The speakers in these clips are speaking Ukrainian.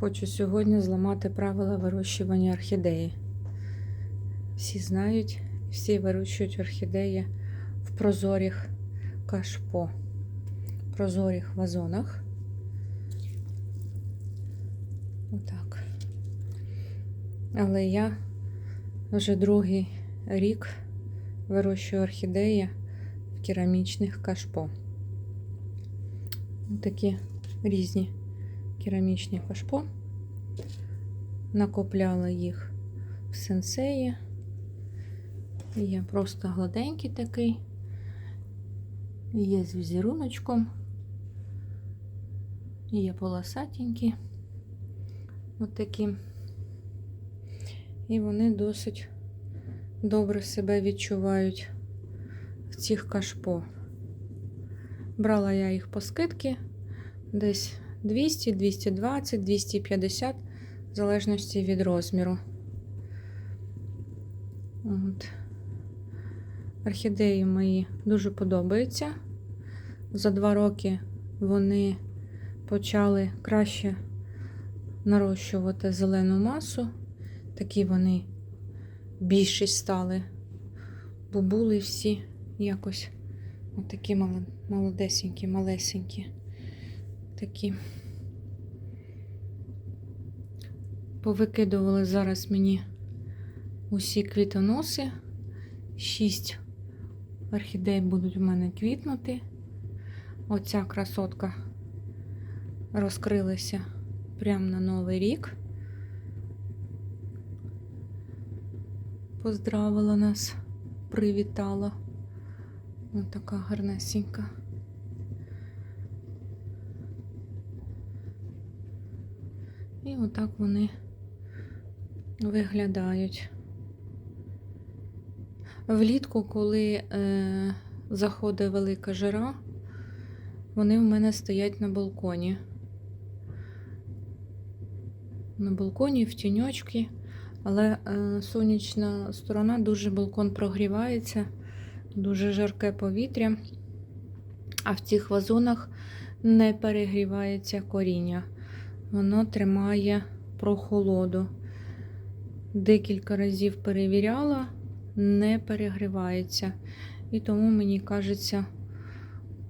Хочу сьогодні зламати правила вирощування орхідеї. Всі знають, всі вирощують орхідеї в прозорих кашпо, прозорих вазонах. Отак. Але я вже другий рік вирощую орхідеї в керамічних кашпо. Такі різні керамічні кашпо. Накопляла їх в сенсеї. Є просто гладенький такий. Є з візеруночком. Є полосатенькі. От такі. І вони досить добре себе відчувають в цих кашпо. Брала я їх по скидки десь 200, 220, 250, в залежності від розміру. От. Орхідеї мої дуже подобаються. За два роки вони почали краще нарощувати зелену масу. Такі вони більші стали, бо були всі якось отакі молодесенькі, малесенькі. Такі. Повикидували зараз мені усі квітоноси. Шість орхідей будуть у мене квітнути. Оця красотка розкрилася прямо на Новий рік. Поздравила нас, привітала. Ось така гарнесенька. І отак вони виглядають. Влітку, коли е, заходить велика жара, вони в мене стоять на балконі. На балконі в тіньочки, але е, сонячна сторона дуже балкон прогрівається, дуже жарке повітря, а в цих вазонах не перегрівається коріння воно тримає прохолоду. Декілька разів перевіряла, не перегрівається. І тому, мені кажеться,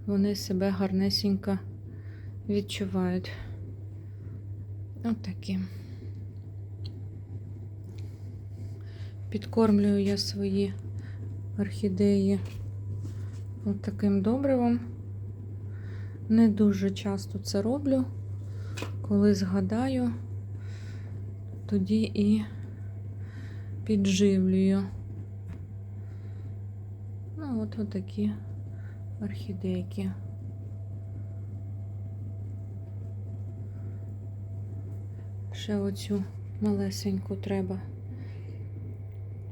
вони себе гарнесенько відчувають. Отакі. Підкормлюю я свої орхідеї от таким добривом. Не дуже часто це роблю. Коли згадаю, тоді і підживлюю. Ну, от отакі орхідейки. Ще оцю малесеньку треба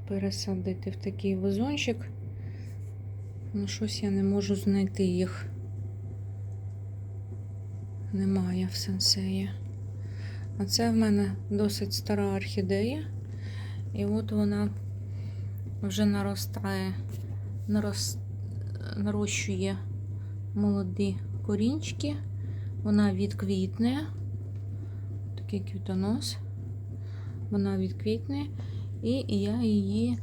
пересадити в такий вазончик. Ну, щось я не можу знайти їх немає в сенсеї. А це в мене досить стара орхідея. І от вона вже наростає, нарост, нарощує молоді корінчики. Вона відквітне. Такий квітонос. Вона відквітне. І я її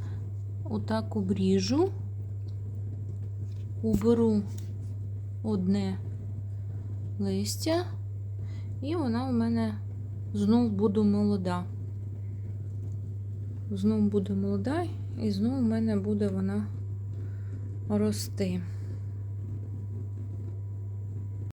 отак обріжу, уберу одне листя, і вона в мене знов буде молода. Знов буде молода, і знов в мене буде вона рости.